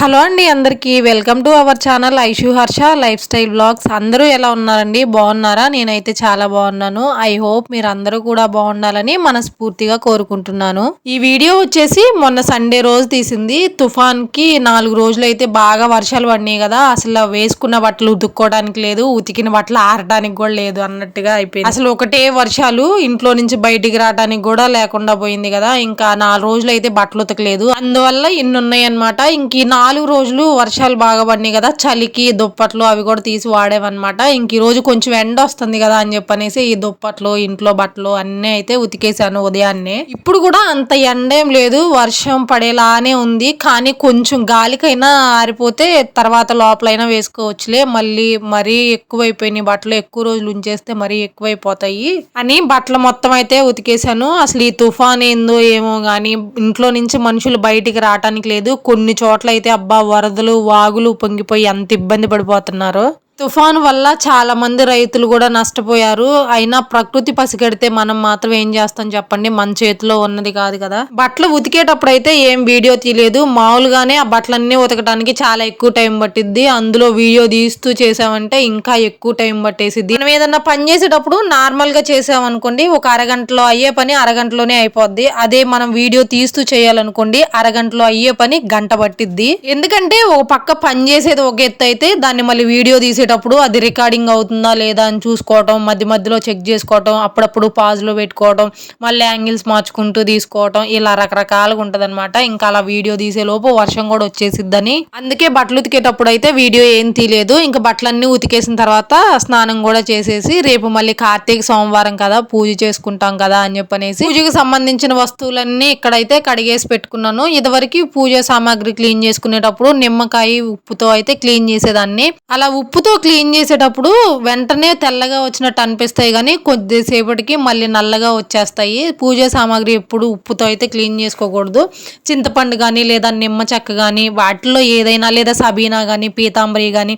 Hello అండి అందరికీ. Welcome to our channel Aishu Harsha lifestyle blogs. అందరూ ఎలా ఉన్నారండి? బాగున్నారా? నేనైతే చాలా బాగున్నాను. ఐ హోప్ మీరు అందరూ కూడా బాగుండాలని మనస్ఫూర్తిగా కోరుకుంటున్నాను. ఈ వీడియో వచ్చేసి మొన్న సండే రోజు తీసింది. తుఫాన్కి నాలుగు రోజులు అయితే బాగా వర్షాలు పడినాయి కదా. అసలు వేసుకున్న బట్టలు ఉతుక్కోవడానికి లేదు. ఉతికిన బట్టలు ఆరడానికి కూడా లేదు అన్నట్టుగా అయిపోయింది. అసలు ఒకటే వర్షాలు ఇంట్లో నుంచి బయటికి రావడానికి కూడా లేకుండా పోయింది కదా. ఇంకా నాలుగు రోజులు అయితే బట్టలు ఉతకలేదు. అందువల్ల ఇన్ని అనమాట ఇంక నాలుగు రోజులు వర్షాలు బాగా పడినాయి కదా. చలికి దుప్పట్లు అవి కూడా తీసి వాడేవన్నమాట. ఇంక ఈరోజు కొంచెం ఎండ వస్తుంది కదా అని చెప్పనేసి ఈ దుప్పట్లు ఇంట్లో బట్టలు అన్నీ అయితే ఉతికేసాను ఉదయాన్నే. ఇప్పుడు కూడా అంత ఎండ ఏం లేదు. వర్షం పడేలానే ఉంది. కానీ కొంచెం గాలికైనా ఆరిపోతే తర్వాత లోపలైనా వేసుకోవచ్చులే. మళ్ళీ మరీ ఎక్కువైపోయినాయి బట్టలు. ఎక్కువ రోజులు ఉంచేస్తే మరీ ఎక్కువైపోతాయి అని బట్టలు మొత్తం అయితే ఉతికేసాను అసలు ఈ తుఫాన్ ఏందో ఏమో కానీ ఇంట్లో నుంచి మనుషులు బయటికి రావటానికి లేదు. కొన్ని చోట్ల అయితే అబ్బా వరదలు వాగులు పొంగిపోయి ఎంత ఇబ్బంది పడిపోతున్నారు. తుఫాను వల్ల చాలా మంది రైతులు కూడా నష్టపోయారు. అయినా ప్రకృతి పసిగడితే మనం మాత్రం ఏం చేస్తాం చెప్పండి? మన చేతిలో ఉన్నది కాదు కదా. బట్టలు ఉతికేటప్పుడు అయితే ఏం వీడియో తీయలేదు. మామూలుగానే ఆ బట్టలన్నీ ఉతకడానికి చాలా ఎక్కువ టైం పట్టిద్ది. అందులో వీడియో తీస్తూ చేసామంటే ఇంకా ఎక్కువ టైం పట్టేసిద్ది. మనం ఏదన్నా పని చేసేటప్పుడు నార్మల్గా చేసామనుకోండి ఒక అరగంటలో అయ్యే పని అరగంటలోనే అయిపోద్ది. అదే మనం వీడియో తీస్తూ చేయాలనుకోండి అరగంటలో అయ్యే పని గంట పట్టిద్ది. ఎందుకంటే ఒక పక్క పని చేసేది ఒక ఎత్తు అయితే దాన్ని మళ్ళీ వీడియో తీసే తీసేటప్పుడు అది రికార్డింగ్ అవుతుందా లేదా అని చూసుకోవటం మధ్య మధ్యలో చెక్ చేసుకోవటం అప్పుడప్పుడు పాజ్లో పెట్టుకోవటం మళ్ళీ యాంగిల్స్ మార్చుకుంటూ తీసుకోవటం ఇలా రకరకాలుగా ఉంటుంది అనమాట ఇంకా అలా వీడియో తీసే లోపు వర్షం కూడా వచ్చేసిద్దని. అందుకే బట్టలు ఉతికేటప్పుడు అయితే వీడియో ఏం తీయలేదు. ఇంకా బట్టలన్నీ ఉతికేసిన తర్వాత స్నానం కూడా చేసేసి రేపు మళ్ళీ కార్తీక సోమవారం కదా పూజ చేసుకుంటాం కదా అని చెప్పనేసి పూజకు సంబంధించిన వస్తువులన్నీ ఇక్కడైతే కడిగేసి పెట్టుకున్నాను. ఇదివరకు పూజ సామాగ్రి క్లీన్ చేసుకునేటప్పుడు నిమ్మకాయ ఉప్పుతో అయితే క్లీన్ చేసేదాన్ని. అలా ఉప్పుతో క్లీన్ చేసేటప్పుడు వెంటనే తెల్లగా వచ్చినట్టు అనిపిస్తాయి కానీ కొద్దిసేపటికి మళ్ళీ నల్లగా వచ్చేస్తాయి. పూజ సామాగ్రి ఎప్పుడు ఉప్పుతో అయితే క్లీన్ చేసుకోకూడదు. చింతపండు కానీ లేదా నిమ్మ చెక్క కానీ వాటిలో ఏదైనా లేదా సబీనా కానీ పీతాంబరి కానీ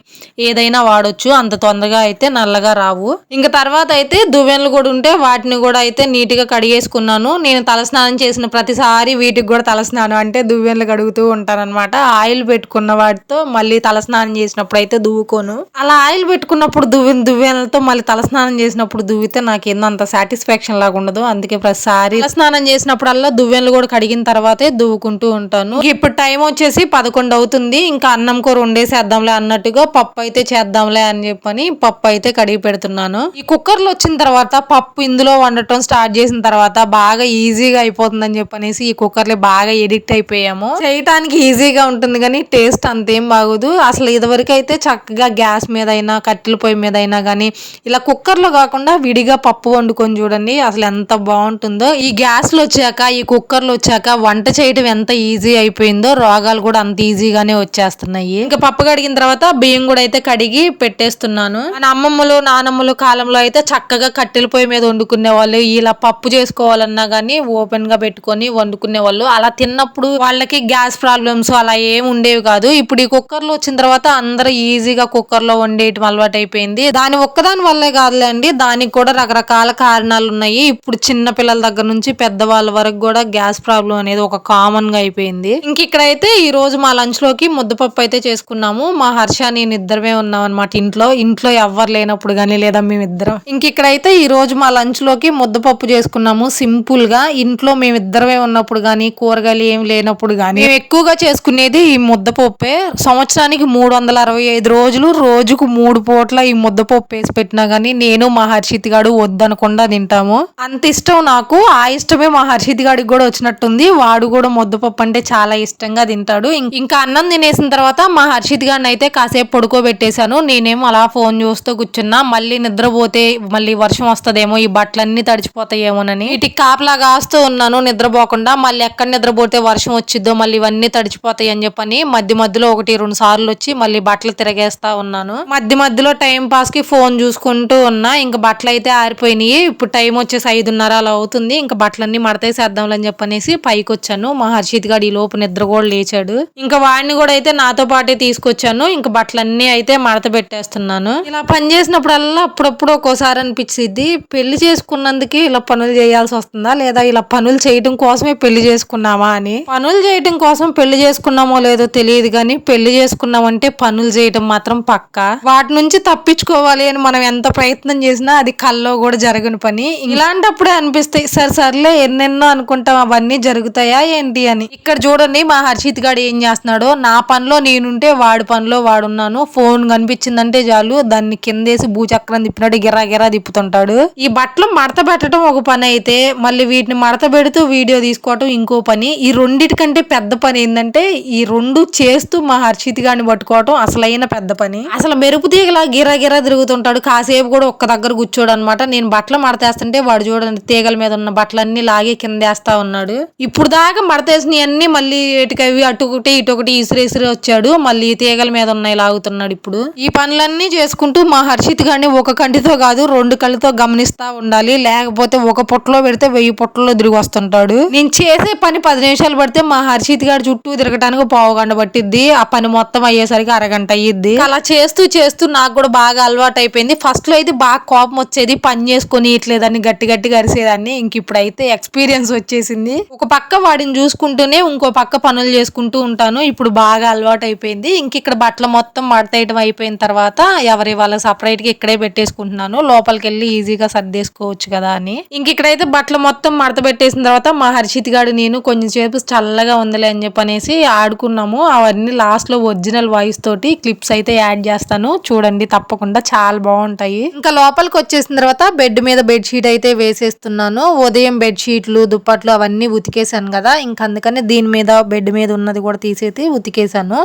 ఏదైనా వాడొచ్చు. అంత తొందరగా అయితే నల్లగా రావు. ఇంకా తర్వాత అయితే దువ్వెనలు కూడా ఉంటే వాటిని కూడా అయితే నీట్గా కడిగేసుకున్నాను. నేను తలస్నానం చేసిన ప్రతిసారి వీటికి కూడా తలస్నానం అంటే దువ్వెనలు కడుగుతూ ఉంటానన్నమాట. ఆయిల్ పెట్టుకున్న వాటితో మళ్ళీ తలస్నానం చేసినప్పుడు అయితే దువ్వుకోను. అలా ఆయిల్ పెట్టుకున్నప్పుడు దువ్వెన దువ్వెనలతో మళ్ళీ తలస్నానం చేసినప్పుడు దువ్వితే నాకు ఏందో అంత సాటిస్ఫాక్షన్ లాగా ఉండదు. అందుకే ప్రతిసారి తలస్నానం చేసినప్పుడల్లా దువ్వెనలు కూడా కడిగిన తర్వాతే దువ్వుకుంటూ ఉంటాను. ఇప్పుడు టైం వచ్చేసి పదకొండు అవుతుంది. ఇంకా అన్నం కూర వండేసేద్దాంలే అన్నట్టుగా పప్పు అయితే చేద్దాంలే అని చెప్పని పప్పు అయితే కడిగి పెడుతున్నాను. ఈ కుక్కర్లో వచ్చిన తర్వాత పప్పు ఇందులో వండటం స్టార్ట్ చేసిన తర్వాత బాగా ఈజీగా అయిపోతుందని చెప్పనేసి ఈ కుక్కర్లే బాగా ఎడిక్ట్ అయిపోయాము. చేయటానికి ఈజీగా ఉంటుంది కానీ టేస్ట్ అంతేం బాగోదు. అసలు ఇదివరకు అయితే చక్కగా గ్యాస్ మీద అయినా కట్టెల పొయ్యి మీద అయినా కానీ ఇలా కుక్కర్లో కాకుండా విడిగా పప్పు వండుకొని చూడండి అసలు ఎంత బాగుంటుందో. ఈ గ్యాస్లు వచ్చాక ఈ కుక్కర్లు వచ్చాక వంట చేయడం ఎంత ఈజీ అయిపోయిందో రోగాలు కూడా అంత ఈజీగానే వచ్చేస్తున్నాయి. ఇంకా పప్పు కడిగిన తర్వాత బియ్యం కూడా అయితే కడిగి పెట్టేస్తున్నాను. మన అమ్మమ్మలు నానమ్మలు కాలంలో అయితే చక్కగా కట్టెల పొయ్యి మీద వండుకునే వాళ్ళు ఇలా పప్పు చేసుకోవాలన్నా కానీ ఓపెన్గా పెట్టుకొని వండుకునే వాళ్ళు అలా తిన్నప్పుడు వాళ్ళకి గ్యాస్ ప్రాబ్లమ్స్ అలా ఏం ఉండేవి కాదు. ఇప్పుడు ఈ కుక్కర్లు వచ్చిన తర్వాత అందరూ ఈజీగా కుక్కర్లో వండేయటం అలవాటు అయిపోయింది. దాని ఒక్కదాని వల్లే కాదులేండి దానికి కూడా రకరకాల కారణాలు ఉన్నాయి. ఇప్పుడు చిన్న పిల్లల దగ్గర నుంచి పెద్దవాళ్ళ వరకు కూడా గ్యాస్ ప్రాబ్లం అనేది ఒక కామన్గా అయిపోయింది. ఇంక ఇక్కడైతే ఈ రోజు మా లంచ్లోకి ముద్దపప్పు అయితే చేసుకున్నాము. మా హర్ష నేను ఇద్దరమే ఉన్నాం అనమాట ఇంట్లో. ఇంట్లో ఎవ్వరు లేనప్పుడు కానీ లేదా మేమిద్దరం. ఇంక ఇక్కడైతే ఈ రోజు మా లంచ్లోకి ముద్దపప్పు చేసుకున్నాము సింపుల్గా. ఇంట్లో మేమిద్దరమే ఉన్నప్పుడు కానీ కూరగాయలు ఏం లేనప్పుడు కానీ మేము ఎక్కువగా చేసుకునేది ఈ ముద్దపప్పే. సంవత్సరానికి మూడు వందల అరవై ఐదు రోజులు రోజు రోజుకు మూడు పూట్ల ఈ ముద్దపప్పు వేసి పెట్టినా గానీ నేను మా హర్షిత్ గాడు వద్దనకుండా తింటాము. అంత ఇష్టం నాకు ఆ ఇష్టమే మా హర్షిత్ గాడికి కూడా వచ్చినట్టుంది. వాడు కూడా ముద్దపప్పు అంటే చాలా ఇష్టంగా తింటాడు. ఇంకా అన్నం తినేసిన తర్వాత మా హర్షిత్ అయితే కాసేపు పడుకోబెట్టేశాను. నేనేమో అలా ఫోన్ చూస్తూ కూర్చున్నా. మళ్ళీ నిద్రపోతే మళ్ళీ వర్షం వస్తుందేమో ఈ బట్టలన్నీ తడిచిపోతాయేమోనని. ఇటు కాపలా కాస్తూ ఉన్నాను నిద్రపోకుండా. మళ్ళీ ఎక్కడ నిద్రపోతే వర్షం వచ్చిద్దో మళ్ళీ ఇవన్నీ తడిచిపోతాయి అని చెప్పని మధ్య మధ్యలో ఒకటి రెండు సార్లు వచ్చి మళ్ళీ బట్టలు తిరగేస్తా ఉన్నాను. మధ్య మధ్యలో టైం పాస్కి ఫోన్ చూసుకుంటూ ఉన్నా ఇంకా బట్టలు అయితే ఆరిపోయినాయి. ఇప్పుడు టైం వచ్చేసి ఐదున్నర అలా అవుతుంది. ఇంకా బట్టలన్నీ మడతేసేద్దాంలే అని చెప్పనేసి పైకి వచ్చాను మా హర్షిత్ గారు ఈ లోపు నిద్ర కూడా లేచాడు. ఇంకా వాడిని కూడా అయితే నాతో పాటే తీసుకొచ్చాను. ఇంకా బట్టలన్నీ అయితే మడత పెట్టేస్తున్నాను. ఇలా పని చేసినప్పుడల్లా అప్పుడప్పుడు ఒక్కోసారి అనిపించింది పెళ్ళి చేసుకున్నందుకే ఇలా పనులు చేయాల్సి వస్తుందా? లేదా ఇలా పనులు చేయడం కోసమే పెళ్ళి చేసుకున్నామా అని. పనులు చేయడం కోసం పెళ్ళి చేసుకున్నామో లేదో తెలియదు కానీ పెళ్ళి చేసుకున్నామంటే పనులు చేయడం మాత్రం పక్క. వాటి నుంచి తప్పించుకోవాలి అని మనం ఎంత ప్రయత్నం చేసినా అది కల్లో కూడా జరగని పని. ఇలాంటప్పుడే అనిపిస్తాయి సరే సర్లే ఎన్నెన్నో అనుకుంటాం అవన్నీ జరుగుతాయా ఏంటి అని. ఇక్కడ చూడండి మా హర్షిత్ గాడు ఏం చేస్తున్నాడో నా పనిలో నేనుంటే వాడి పనిలో వాడున్నాను ఫోన్ కనిపించిందంటే చాలు దాన్ని కిందేసి భూచక్రం తిప్పినట్టు గిరా గిరా తిప్పుతుంటాడు. ఈ బట్టలు మడత పెట్టడం ఒక పని అయితే మళ్ళీ వీటిని మడత పెడుతూ వీడియో తీసుకోవటం ఇంకో పని. ఈ రెండిటికంటే పెద్ద పని ఏంటంటే ఈ రెండు చేస్తూ మా హర్షిత్ గారిని పట్టుకోవటం అసలైన పెద్ద పని. అసలు మెరుపు తీగలా గిరా తిరుగుతుంటాడు. కాసేపు కూడా ఒక్క దగ్గర కూర్చోడు అనమాట నేను బట్టలు మడతేస్తుంటే వాడు చూడండి తీగల మీద ఉన్న బట్టలన్నీ లాగే కిందేస్తా ఉన్నాడు. ఇప్పుడు దాకా మడతేసినవన్నీ మళ్ళీ ఇటుకవి అటు ఒకటి ఇటు ఒకటి ఇసిరి ఇసిరి వచ్చాడు. మళ్ళీ తీగల మీద ఉన్నాయి లాగుతున్నాడు ఇప్పుడు. ఈ పనులన్నీ చేసుకుంటూ మా హర్షిత్ గాని ఒక కంటితో కాదు రెండు కళ్ళతో గమనిస్తా ఉండాలి. లేకపోతే ఒక పొట్టలో పెడితే వెయ్యి పొట్టలో తిరిగి వస్తుంటాడు. నేను చేసే పని పది నిమిషాలు పడితే మా హర్షిత్ గారు చుట్టూ తిరగటానికి పావుగంట పట్టిద్ది. ఆ పని మొత్తం అయ్యేసరికి అరగంట అయ్యిద్ది. అలా చేస్తూ చేస్తూ నాకు కూడా బాగా అలవాటు అయిపోయింది. ఫస్ట్లో అయితే బాగా కోపం వచ్చేది పని చేసుకొని ఇట్లేదని గట్టి గట్టిగా అరిసేదాన్ని ఇంక ఇప్పుడైతే ఎక్స్పీరియన్స్ వచ్చేసింది. ఒక పక్క వాడిని చూసుకుంటూనే ఇంకో పక్క పనులు చేసుకుంటూ ఉంటాను. ఇప్పుడు బాగా అలవాటు అయిపోయింది. ఇంక ఇక్కడ బట్టలు మొత్తం మడతేయటం అయిపోయిన తర్వాత ఎవరి వాళ్ళకి సపరేట్గా ఇక్కడే పెట్టేసుకుంటున్నాను. లోపలికి వెళ్ళి ఈజీగా సర్దేసుకోవచ్చు కదా అని. ఇంక ఇక్కడైతే బట్టలు మొత్తం మడత పెట్టేసిన తర్వాత మా హర్షిత్ గాడు నేను కొంచెం సేపు చల్లగా ఉందిలే అని చెప్పనేసి ఆడుకున్నాము. అవన్నీ లాస్ట్లో ఒరిజినల్ వాయిస్ తోటి క్లిప్స్ అయితే యాడ్ చేస్తాను. చూడండి తప్పకుండా చాలా బాగుంటాయి. ఇంకా లోపలికి వచ్చేసిన తర్వాత బెడ్ మీద బెడ్ షీట్ అయితే వేసేస్తున్నాను. ఉదయం బెడ్ షీట్లు దుప్పట్లు అవన్నీ ఉతికేసాను కదా. ఇంకా అందుకని దీని మీద బెడ్ మీద ఉన్నది కూడా తీసేసి ఉతికేసాను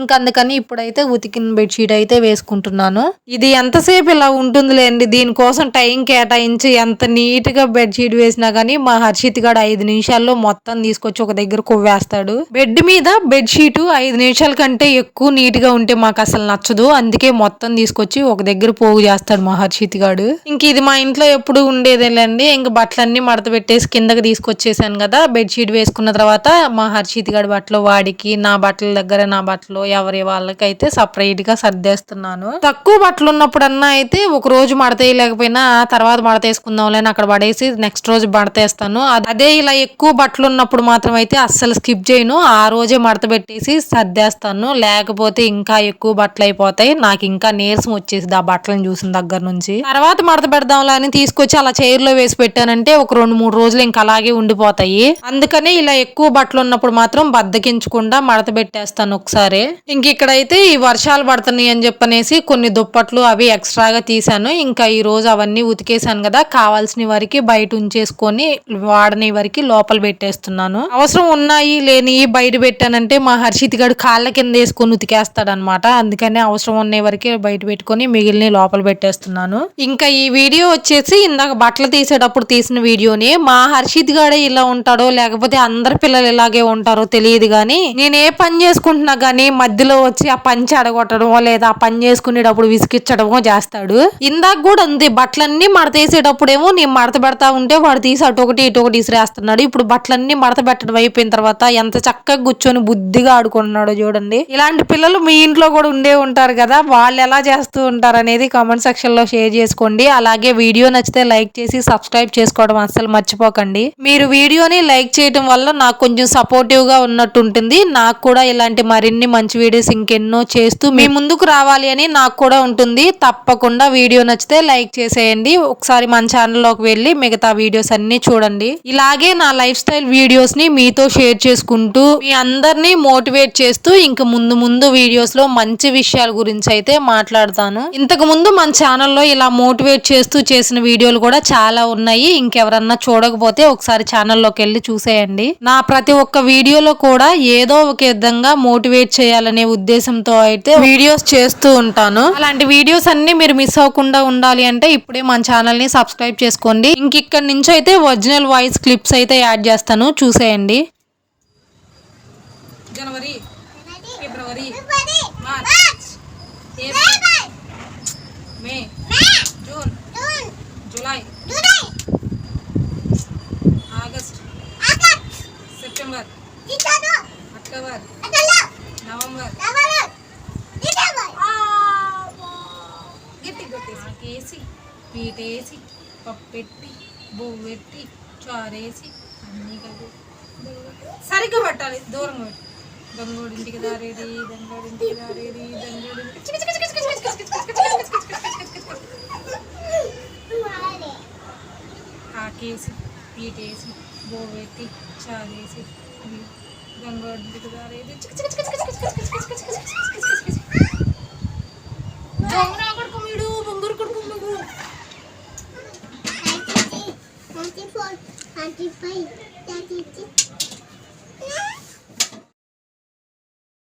ఇంకా అందుకని ఇప్పుడైతే ఉతికిన బెడ్ షీట్ అయితే వేసుకుంటున్నాను. ఇది ఎంతసేపు ఇలా ఉంటుందిలేండి? దీనికోసం టైం కేటాయించి ఎంత నీట్గా బెడ్ షీట్ వేసినా కానీ మా హర్షిత్ గడు ఐదు నిమిషాల్లో మొత్తం తీసుకొచ్చి ఒక దగ్గర కొవ్వేస్తాడు. బెడ్ మీద బెడ్ షీట్ ఐదు నిమిషాల కంటే ఎక్కువ నీట్గా ఉంటే మాకు అసలు నచ్చదు. అందుకే మొత్తం తీసుకొచ్చి ఒక దగ్గర పోగు చేస్తాడు మా హర్షిత్ గాడు ఇంక ఇది మా ఇంట్లో ఎప్పుడు ఉండేదేలేండి. ఇంక బట్టలన్నీ మడత పెట్టేసి కిందకి తీసుకొచ్చేసాను కదా. బెడ్షీట్ వేసుకున్న తర్వాత మా హర్షిత్ గాడి బట్టలు వాడికి నా బట్టల దగ్గర నా బట్టలు ఎవరి వాళ్ళకైతే సపరేట్గా సర్దేస్తున్నాను. తక్కువ బట్టలు ఉన్నప్పుడన్నా అయితే ఒక రోజు మడతేయలేకపోయినా తర్వాత మడతేసుకుందాంలే అక్కడ పడేసి నెక్స్ట్ రోజు మడతేస్తాను అదే ఇలా ఎక్కువ బట్టలు ఉన్నప్పుడు మాత్రం అయితే అస్సలు స్కిప్ చేయను. ఆ రోజే మడత పెట్టేసి సర్దేస్తాను. లేకపోతే ఇంకా ఎక్కువ బట్టలు అయిపోతాయి. నాకు ఇంకా నీరసం వచ్చేసింది ఆ బట్టలను చూసిన దగ్గర నుంచి. తర్వాత మడత పెడదాంలా అని తీసుకొచ్చి అలా చైర్లో వేసి పెట్టానంటే ఒక రెండు మూడు రోజులు ఇంకా అలాగే ఉండిపోతాయి. అందుకనే ఇలా ఎక్కువ బట్టలు ఉన్నప్పుడు మాత్రం బద్దకించకుండా మడత పెట్టేస్తాను ఒకసారి. ఇంక ఇక్కడైతే ఈ వర్షాలు పడుతున్నాయి అని చెప్పనేసి కొన్ని దుప్పట్లు అవి ఎక్స్ట్రాగా తీసాను ఇంకా ఈ రోజు అవన్నీ ఉతికేసాను కదా కావాల్సిన వరకు బయట ఉంచేసుకొని వాడని వరకు లోపల పెట్టేస్తున్నాను. అవసరం ఉన్నాయి లేని బయట పెట్టానంటే మా హర్షిత్ గడు కాళ్ళ కింద వేసుకొని ఉతికేస్తాడనమాట అందుకనే అవసరం ఉన్నాయి వరకే బయట పెట్టుకొని మిగిలిన లోపల పెట్టేస్తున్నాను. ఇంకా ఈ వీడియో వచ్చేసి ఇందాక బట్టలు తీసేటప్పుడు తీసిన వీడియోని మా హర్షిత్ గాడే ఇలా ఉంటాడో లేకపోతే అందరి పిల్లలు ఇలాగే ఉంటారో తెలియదు కానీ నేను ఏ పని చేసుకుంటున్నా గానీ మధ్యలో వచ్చి ఆ పని చెడగొట్టడమో లేదా ఆ పని చేసుకునేటప్పుడు విసిగిచ్చడమో చేస్తాడు. ఇందాక కూడా ఉంది బట్టలన్నీ మడతేసేటప్పుడేమో నేను మడత పెడతా ఉంటే వాడు తీసి అటు ఒకటి ఇటు ఒకటి ఇసిరేస్తున్నాడు. ఇప్పుడు బట్టలన్నీ మడత పెట్టడం అయిపోయిన తర్వాత ఎంత చక్కగా కూర్చొని బుద్ధిగా ఆడుకుంటున్నాడో చూడండి. ఇలాంటి పిల్లలు మీ ఇంట్లో కూడా ఉండే ఉంటారు కదా వాళ్ళు ఎలా చేస్తూ ఉంటారు అనేది కామెంట్ సెక్షన్లో షేర్ చేసుకోండి. అలాగే వీడియో నచ్చితే లైక్ చేసి సబ్స్క్రైబ్ చేసుకోవడం అస్సలు మర్చిపోకండి. మీరు వీడియోని లైక్ చేయడం వల్ల నాకు కొంచెం సపోర్టివ్గా ఉన్నట్టు ఉంటుంది. నాకు కూడా ఇలాంటి మరిన్ని మంచి వీడియోస్ ఇంకెన్నో చేస్తూ మీ ముందుకు రావాలి అని నాకు కూడా ఉంటుంది. తప్పకుండా వీడియో నచ్చితే లైక్ చేసేయండి. ఒకసారి మన ఛానల్లోకి వెళ్ళి మిగతా వీడియోస్ అన్ని చూడండి. ఇలాగే నా లైఫ్ స్టైల్ వీడియోస్ని మీతో షేర్ చేసుకుంటూ మీ అందరినీ మోటివేట్ చేస్తూ ఇంక ముందు ముందు వీడియోస్లో మంచి విషయాల గురించి అయితే మాట్లాడతాను. ఇంతకు ముందు మన ఛానల్లో ఇలా మోటివేట్ చేస్తూ చేసిన వీడియోలు కూడా చాలా ఉన్నాయి. ఇంకెవరన్నా చూడకపోతే ఒకసారి ఛానల్లోకి వెళ్ళి చూసేయండి. నా ప్రతి ఒక్క వీడియోలో కూడా ఏదో ఒక విధంగా మోటివేట్ చేయాలనే ఉద్దేశంతో అయితే వీడియోస్ చేస్తూ ఉంటాను. అలాంటి వీడియోస్ అన్ని మీరు మిస్ అవ్వకుండా ఉండాలి అంటే ఇప్పుడే మన ఛానల్ని సబ్స్క్రైబ్ చేసుకోండి. ఇంక ఇక్కడ నుంచి అయితే ఒరిజినల్ వాయిస్ క్లిప్స్ అయితే యాడ్ చేస్తాను. చూసేయండి. జనవరి ఫిబ్రవరి మార్చ్. పీటేసి పప్పెట్టి బొవ్వెట్టి చారేసి అన్నీ కలిపి సరిగ్గా పట్టాలి దూరంగా పెట్టి దొంగోడింటికి దారేది దొంగోడింటికి దారేది దొంగోడింటికి ఆకేసి పీటేసి బోవెట్టి చారేసి గంగోడింటికి దారేది 双击飞以加双